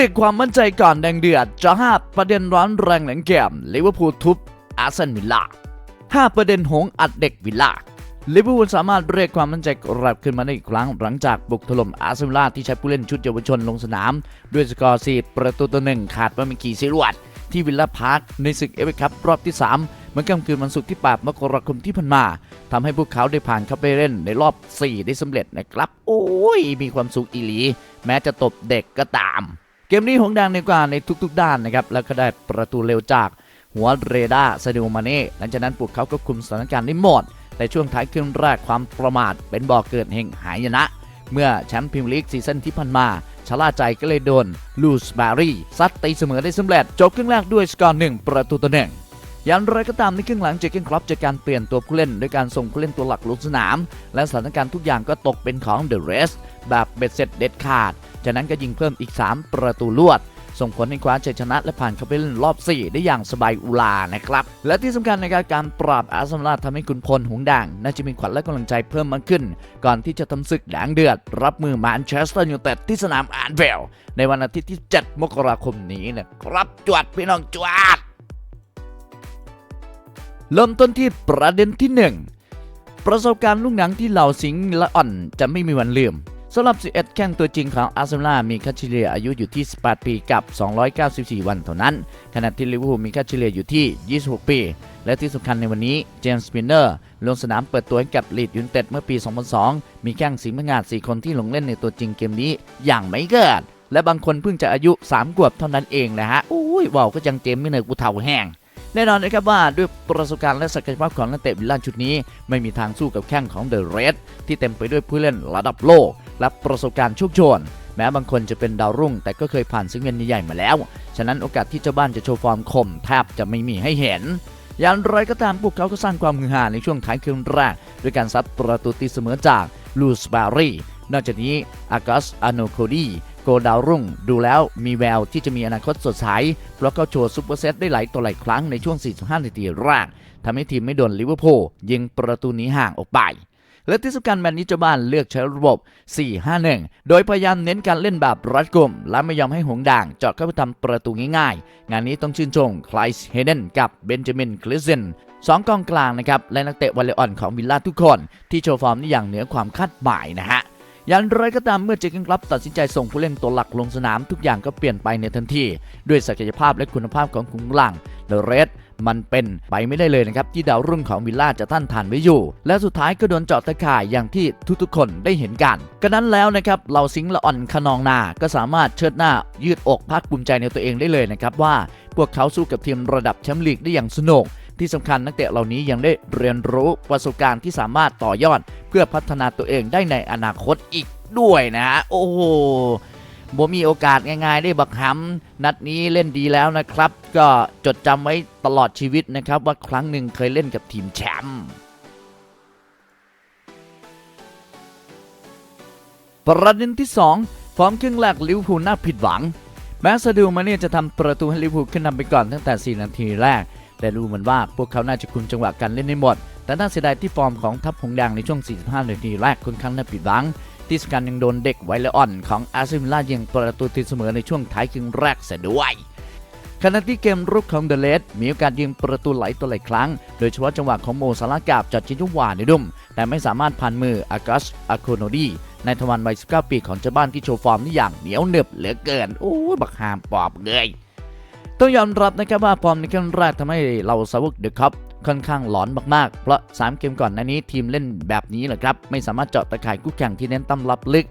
รียกความมั่นใจก่อนแดงเดือดจะห้าประเด็นร้อนแรงหลังเกมลิเวอร์พูลทุบอาร์เซนวิลล่าห้าประเด็นหงอัดเด็กวิลล่าลิเวอร์พูลสามารถเรียกความมั่นใจกลับขึ้นมาได้อีกครั้ง หลังจากบุกถล่มอาร์เซนวิลล่าที่ใช้ผู้เล่นชุดเยาวชนลงสนาม ด้วยสกอร์ 4 ประตูต่อหนึ่งขาดว่ามีกี่สิรวด ที่วิลล่าพาร์คในศึกเอฟเอคัพรอบที่ 3 เมื่อค่ำคืนวันศุกร์ที่ 8 มกราคมที่ผ่านมาทำให้พวกเขาได้ผ่านเข้าไปเล่นในรอบ 4 ได้สำเร็จนะครับ โอ้ย มีความสุขอีหลี แม้จะตบเด็กก็ตาม เกมนี้หงส์แดงในกว่าในทุก ๆ ด้านนะครับ แล้วก็ได้ประตูเร็วจากหัวเรดาร์ซาดิโอมาเน่หลังจากนั้นพวกเขาก็คุมสถานการณ์ได้หมด แต่ช่วงท้ายครึ่งแรกความประมาทเป็นบ่อกเกิดแห่งหายนะ เมื่อแชมป์พรีเมียร์ลีกซีซั่นที่ผ่านมาชะล่าใจก็เลยโดนลูสบารีซัดตีเสมอได้สำเร็จจบครึ่งแรกด้วยสกอร์หนึ่งประตูต่อหนึ่งอย่างไรก็ตามในครึ่งหลังเจเกนครอปจากการเปลี่ยนตัวผู้เล่นด้วยการส่งผู้เล่นตัวหลักลงสนาม และสถานการณ์ทุกอย่างก็ตกเป็นของเดอะเรสแบบเบ็ดเสร็จเด็ดขาด จากนั้นก็ยิงเพิ่มอีก 3 ประตูลวด ส่งผลให้คว้าชัยชนะและผ่านเข้าไปเล่นรอบ 4 ได้อย่างสบายอุลานะครับ และที่สำคัญในการการปราบอาร์เซนอลทำให้คุณพลหงส์แดงน่าจะมีขวัญและกำลังใจเพิ่มมากขึ้น ก่อนที่จะทำศึกแดงเดือด รับมือแมนเชสเตอร์ยูไนเต็ดที่สนามอาร์เวลในวันอาทิตย์ที่ 7 มกราคมนี้นะครับจวดพี่น้องจวดเริ่มต้นที่ประเด็นที่ 1 ประสบการณ์ลูกหนังที่เหล่าสิงห์ละอ่อนจะไม่มีวันลืม สำหรับ 11 แข้งตัวจริงของอาร์เซนอลมีค่าเฉลี่ยอายุอยู่ที่ 18 ปีกับ 294 วันเท่านั้น ขณะที่ลิเวอร์พูลมีค่าเฉลี่ยอยู่ที่ 26 ปี และที่สำคัญในวันนี้เจมส์สปินเนอร์ลงสนามเปิดตัวให้กับลีดยูนเต็ดเมื่อปี 2002 มีแข้งสิงห์พงาด4คนที่ลงเล่นในตัวจริงเกมนี้อย่างไม่เกิด และบางคนเพิ่งจะอายุ 3 ขวบเท่านั้นเองนะฮะอุ้ยว้าวก็จังเจมส์ไม่เนยกูเท่าแห้งแน่นอนนะครับว่าด้วยประสบการณ์และศักยภาพของนักเตะวิลล่าชุดนี้ ไม่มีทางสู้กับแข้งของเดอะเรดที่เต็มไปด้วยผู้เล่นระดับโลก และประสบการณ์ชคโชน แม้บางคนจะเป็นดาวรุ่ง แต่ก็เคยผ่านซึ่งเงินใหญ่ๆมาแล้ว ฉะนั้นโอกาสที่เจ้าบ้านจะโชว์ฟอร์มคมแทบจะไม่มีให้เห็นอย่างไรก็ตามพวกเขาก็สร้างความฮือฮาในช่วงท้ายครึ่งแรกด้วยการซัดประตูตีเสมอจากลูสบารีนอกจากนี้อากัสอโนโคดีโกดาวรุ่ง ดูแล้วมีแววที่จะมีอนาคตสดใสเพราะเขาโชว์ซุปเปอร์เซตได้หลายต่อหลายครั้งในช่วง 45 นาทีแรกทำให้ทีมไม่โดนลิเวอร์พูลยิงประตูหนี้ห่างออกไป และที่สำคัญแมนนิจบ้านเลือกใช้ระบบ 4-5-1 โดยพยายามเน้นการเล่นแบบรัดกุม และไม่ยอมให้หงด่างเจาะเข้าไปทำประตูง่ายๆ งานนี้ต้องชื่นชมคลายส์เฮเดนกับเบนจามินคลิสเซนสองกองกลางนะครับและนักเตะวอลเลย์ออนของวิลล่าทุกคน ที่โชว์ฟอร์มได้อย่างเหนือความคาดหมายนะฮะอย่างไรก็ตามเมื่อเจคเกนคลับตัดสินใจส่งผู้เล่นตัวหลักลงสนามทุกอย่างก็เปลี่ยนไปในทันที ด้วยศักยภาพและคุณภาพของขุนหลังเดอะเรด มันเป็นไปไม่ได้เลยนะครับ ที่ดาวรุ่งของวิลล่าจะต้านทานไว้อยู่ และสุดท้ายก็โดนเจาะตะข่ายอย่างที่ทุกๆคนได้เห็นกันก็นั้นแล้วนะครับเหล่าสิงละอ่อนขนองนา ก็สามารถเชิดหน้ายืดอกภาคภูมิใจในตัวเองได้เลยนะครับว่าพวกเขาสู้กับทีมระดับแชมป์ลีกได้อย่างสนุกที่สำคัญนักเตะเหล่านี้ยังได้เรียนรู้ประสบการณ์ที่สามารถต่อยอด เพื่อพัฒนาตัวเองได้ในอนาคตอีกด้วยนะฮะโอ้โห บ่มีโอกาสง่ายๆได้บักหำนัดนี้เล่นดีแล้วนะครับ ก็จดจำไว้ตลอดชีวิตนะครับ ว่าครั้งหนึ่งเคยเล่นกับทีมแชมป์ประเด็นที่ 2 ฟอร์มครึ่งแรกลิเวอร์พูลน่าผิดหวัง แม้ซาดิโอมาเน่จะทำประตูให้ลิเวอร์พูลขึ้นนำไปก่อนตั้งแต่ 4 นาทีแรก แต่ดูเหมือนว่าพวกเขาน่าจะคุมจังหวะการเล่นได้หมด แต่น่าเสียดายที่ฟอร์มของทัพหงแดงในช่วง 45 นาทีแรกค่อนข้างน่าผิดหวัง ที่สำคัญยังโดนเด็กไวเลอ่อนของอาร์เซนอลยิงประตูตีเสมอในช่วงท้ายครึ่งแรกเสียด้วยขณะที่เกมรุกของเดอะเลสมีโอกาสยิงประตูไหลายตัวหลายครั้ง โดยเฉพาะจังหวะของโมซาลากับจัดจินทุวาในดุม แต่ไม่สามารถผ่านมืออากัสอาโคโนดีในทวันวัย 19 ปีของเจ้าบ้านที่โชว์ฟอร์มได้อย่างเหนียวเหนึบเหลือเกิน โอ้ยบักหามปอบเลยต้องยอมรับนะครับว่าฟอร์มในครึ่งแรกทำให้เราสาวกเดอะคัพ ค่อนข้างหลอนมากๆ เพราะ 3 เกมก่อนหน้านี้ทีมเล่นแบบนี้แหละครับ ไม่สามารถเจาะตะข่ายคู่แข่งที่เน้นตำรับลึก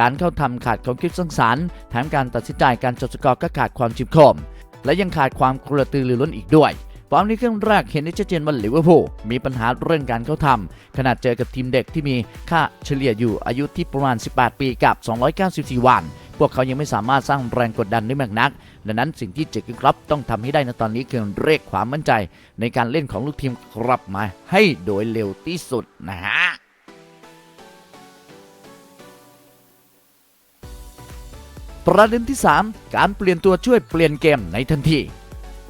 การเข้าทำขาดความคิดสร้างสรรค์แถมการตัดสินใจการจดสกอร์ก็ขาดความชิบคม และยังขาดความกระตือรือร้นอีกด้วยฟอร์มในครึ่งแรกเห็นได้ชัดเจนว่าลิเวอร์พูลมีปัญหาเรื่องการเข้าทำขนาดเจอกับทีมเด็กที่มีค่าเฉลี่ยอยู่อายุที่ประมาณ 18 ปีกับ 294 วัน พวกเขายังไม่สามารถสร้างแรงกดดันได้มากนัก ดังนั้นสิ่งที่เจคเกนคลับต้องทำให้ได้ในตอนนี้คือเรียกความมั่นใจ ในการเล่นของลูกทีมกลับมาให้โดยเร็วที่สุดนะฮะประเด็นที่ 3 การเปลี่ยนตัวช่วยเปลี่ยนเกมในทันที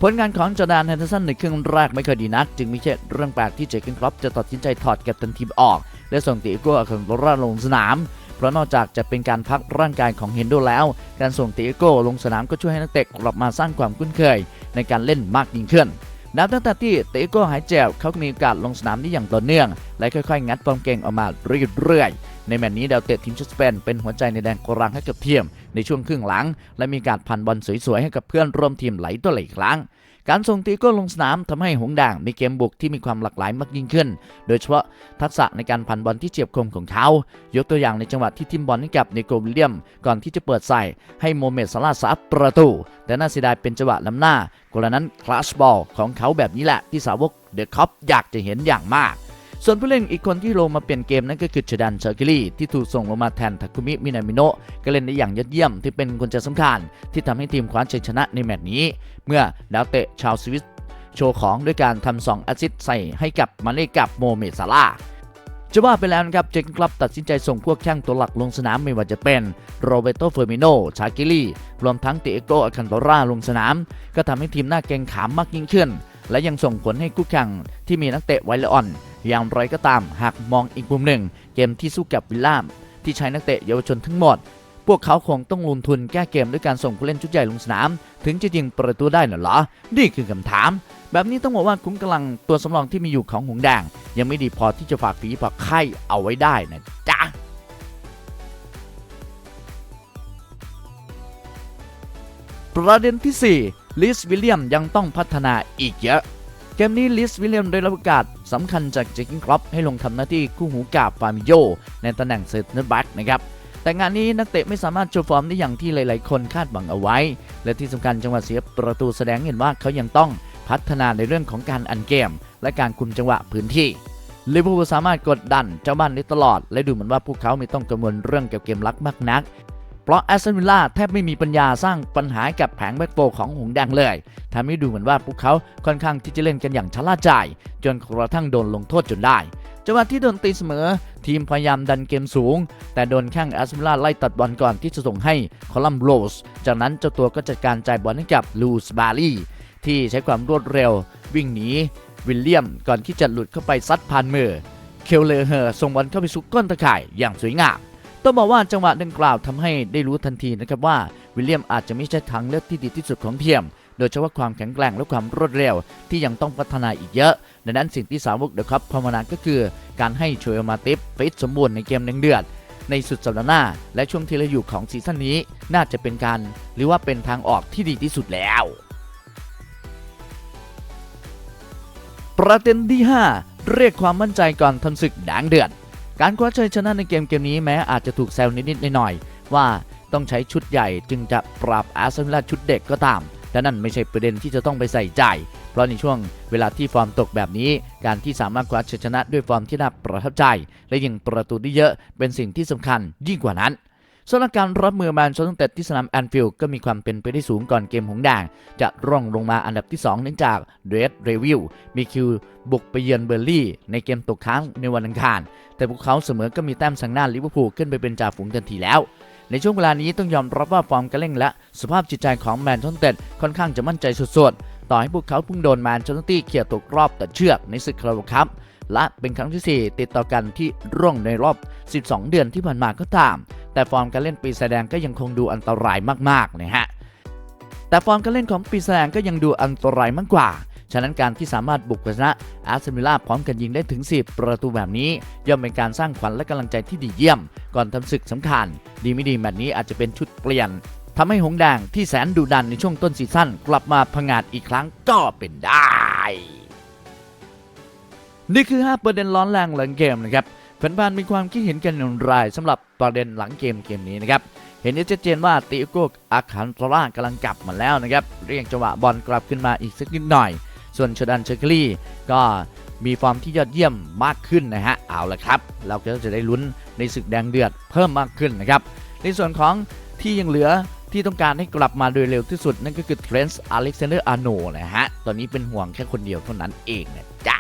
ผลงานของจอร์แดนแฮนเดอร์สันในครึ่งแรกไม่ค่อยดีนัก จึงไม่ใช่เรื่องแปลกที่เจคเกนครอปจะตัดสินใจถอดกัปตันทีมออก และส่งตีโก้อาคันโบราลงสนาม เพราะนอกจากจะเป็นการพักร่างกายของเฮนโดแล้ว การส่งเตโก้ลงสนามก็ช่วยให้นักเตะกลับมาสร้างความคุ้นเคย ในการเล่นมากยิ่งขึ้นนับตั้งแต่ที่เตโก้หายเจ็บเขามีโอกาสลงสนามได้อย่างต่อเนื่อง และค่อยๆ งัดฟอร์มเก่งออกมาเรื่อยๆ ในแมตช์นี้ดาวเตะทีมชาติสเปนเป็นหัวใจในแดนกลางให้กับเทียม ในช่วงครึ่งหลัง และมีการพันบอลสวยๆ ให้กับเพื่อนร่วมทีมไหลตัวไหลครั้ง การส่งตีโก้ลงสนามทำให้หงด่างมีเกมบุกที่มีความหลากหลายมากยิ่งขึ้น โดยเฉพาะทักษะในการพันบอลที่เฉียบคมของเขา ยกตัวอย่างในจังหวะที่ทิมบอลให้กับเนโกวิลเลียม ก่อนที่จะเปิดใส่ให้โมเมสซาลาสับประตู แต่น่าเสียดายเป็นจังหวะล้ำหน้ากรณนั้นคลาสบอลของเขาแบบนี้แหละที่สาวกเดอะคัพอยากจะเห็นอย่างมาก ส่วนผู้เล่นอีกคนที่ลงมาเปลี่ยนเกมนั่นก็คือเชดันเชอร์กิลี่ที่ถูกส่งลงมาแทนทาคุมิมินามิโนะก็เล่นได้อย่างยอดเยี่ยมที่เป็นกุญแจสำคัญ ที่ทำให้ทีมคว้าชัยชนะในแมตช์นี้ เมื่อดาวเตะชาวสวิสโชว์ของด้วยการทำ2แอสซิสต์ใส่ให้กับมาเล่กับโมเมซาลาจะว่าไปแล้วนะครับเจนคลับตัดสินใจส่งพวกแข้งตัวหลักลงสนามไม่ว่าจะเป็นโรเบโตเฟอร์มิโน ชากิลี่ รวมทั้งเตโกอาคันโตราลงสนาม ก็ทำให้ทีมหน้าเกรงขามมากยิ่งขึ้น และยังส่งผลให้คู่แข่งที่มีนักเตะไวเลออนอย่างไรก็ตามหากมองอีกมุมหนึ่ง เกมที่สู้กับวิลล่ามที่ใช้นักเตะเยาวชนทั้งหมด พวกเขาคงต้องลงทุนแก้เกมด้วยการส่งผู้เล่นชุดใหญ่ลงสนาม ถึงจะยิงประตูได้น่ะเหรอ นี่คือคำถาม แบบนี้ต้องบอกว่าคุ้มกำลังตัวสำรองที่มีอยู่ของหงแดง ยังไม่ดีพอที่จะฝากฝีฝากไข่เอาไว้ได้นะจ๊ะประเด็นที่ 4 ลิสวิลเลียมยังต้องพัฒนาอีกเยอะ เกมนี้ลิสวิลเลียมได้รับโอกาสสำคัญจากเจคิงครอปให้ลงทำหน้าที่คู่หูกับฟามิโยในตำแหน่งเซนเตอร์แบ็กนะครับแต่งานนี้นักเตะไม่สามารถโชว์ฟอร์มได้อย่างที่หลาย ๆ คนคาดหวังเอาไว้ และที่สำคัญจังหวะเสียประตูแสดงเห็นว่าเขายังต้องพัฒนาในเรื่องของการอันเกม และการคุมจังหวะพื้นที่ลิเวอร์พูลสามารถกดดันเจ้าบ้านได้ตลอด และดูเหมือนว่าพวกเขาไม่ต้องกังวลเรื่องเกี่ยวกับเกมลักมากนัก ราะแอสตันวิลล่าแทบไม่มีปัญญาสร้างปัญหากับแผงแบ็คโฟของหงแดงเลยทำให้ดูเหมือนว่าพวกเขาค่อนข้างที่จะเล่นกันอย่างชะล่าใจ จนกระทั่งโดนลงโทษจนได้จังหวะที่โดนตีเสมอ ทีมพยายามดันเกมสูง แต่โดนแข้งแอสตันวิลล่าไล่ตัดบอลก่อนที่จะส่งให้คอลัมโรสจากนั้นเจ้าตัวก็จัดการจ่ายบอลให้กับลูสบารีที่ใช้ความรวดเร็ว วิ่งหนีวิลเลียมก่อนที่จะหลุดเข้าไปซัดผ่านมือ เคลเลอร์เฮอร์ส่งบอลเข้าไปสู่ก้นตะข่ายอย่างสวยงาม ต้องบอกว่าจังหวะดังกล่าวทำให้ได้รู้ทันทีนะครับว่าวิลเลียมอาจจะไม่ใช่ทางเลือกที่ดีที่สุดของเทียม โดยเฉพาะความแข็งแกร่งและความรวดเร็ว ที่ยังต้องพัฒนาอีกเยอะ ดังนั้นสิ่งที่สาวกเดอะคัพภาวนาก็คือ การให้โชยมาติฟฟิตสมบูรณ์ในเกมหนึ่งเดือดในสุดสัปดาห์หน้า และช่วงที่เหลือยู่ของซีซั่นนี้น่าจะเป็นการหรือว่าเป็นทางออกที่ดีที่สุดแล้ว ประเด็นที่ 5 เรียกความมั่นใจก่อนทำศึกแดงเดือด การคว้าชัยชนะในเกมเกมนี้แม้อาจจะถูกแซวนิดๆหน่อยๆว่าต้องใช้ชุดใหญ่จึงจะปราบอาร์เซนอลชุดเด็กก็ตามแต่นั่นไม่ใช่ประเด็นที่จะต้องไปใส่ใจ เพราะในช่วงเวลาที่ฟอร์มตกแบบนี้ การที่สามารถคว้าชัยชนะด้วยฟอร์มที่น่าประทับใจ และยิงประตูได้เยอะเป็นสิ่งที่สำคัญยิ่งกว่านั้น สำหรับการรับมือแมนเชสเตอร์ยูไนเต็ดที่สนามแอนฟิลด์ก็มีความเป็นไปได้สูงก่อนเกมหงส์แดงจะร่องลงมาอันดับที่ 2 เนื่องจากเรดเรวิลมีคิวบุกไปเยือนเบอร์ลี่ ในเกมตกค้างในวันอังคาร แต่พวกเขาเสมอก็มีแต้มสังหน้าลิเวอร์พูลขึ้นไปเป็นจ่าฝูงทันทีแล้วในช่วงเวลานี้ต้องยอมรับว่าฟอร์มการเล่นและสภาพจิตใจของแมนเชสเตอร์ยูไนเต็ดค่อนข้างจะมั่นใจสุดๆ ต่อให้พวกเขาเพิ่งโดนแมนเชสเตอร์เต็ดเขี่ยตกรอบตัดเชือกในศึกคาราบาวคัพและเป็นครั้งที่ 4 ติดต่อกันที่ร่วงในรอบ 12 เดือนที่ผ่านมาก็ตาม แต่ฟอร์มการเล่นปีแสดงก็ยังคงดูอันตรายมากๆนะฮะแต่ฟอร์มการเล่นของปีแสดงก็ยังดูอันตรายมากกว่า ฉะนั้นการที่สามารถบุกชนะอาร์เซนอลพร้อมกันยิงได้ถึง 10 ประตูแบบนี้ ย่อมเป็นการสร้างขวัญและกำลังใจที่ดีเยี่ยม ก่อนทำศึกสำคัญ ดีไม่ดีแมตช์นี้อาจจะเป็นชุดเปลี่ยนทำให้หงส์แดงที่แสนดุดันในช่วงต้นซีซั่นกลับมาพังงาดอีกครั้งก็เป็นได้ นี่คือ 5 ประเด็นร้อนแรงหลังเกมนะครับ แฟนๆมีความคิดเห็นกันอย่างไรสำหรับประเด็นหลังเกมเกมนี้นะครับเห็นได้ชัดเจนว่าติโก้อาคันโตร่ากำลังกลับมาแล้วนะครับเรียกจังหวะบอลกลับขึ้นมาอีกสักนิดหน่อย ส่วนชดันเชอร์คลี่ก็มีฟอร์มที่ยอดเยี่ยมมากขึ้นนะฮะเอาละครับ เราก็จะได้ลุ้นในศึกแดงเดือดเพิ่มมากขึ้นนะครับในส่วนของที่ยังเหลือที่ต้องการให้กลับมาโดยเร็วที่สุด นั่นก็คือเทรนส์อเล็กซานเดอร์อาโนนะฮะตอนนี้เป็นห่วงแค่คนเดียวเท่านั้นเองนะจ๊ะ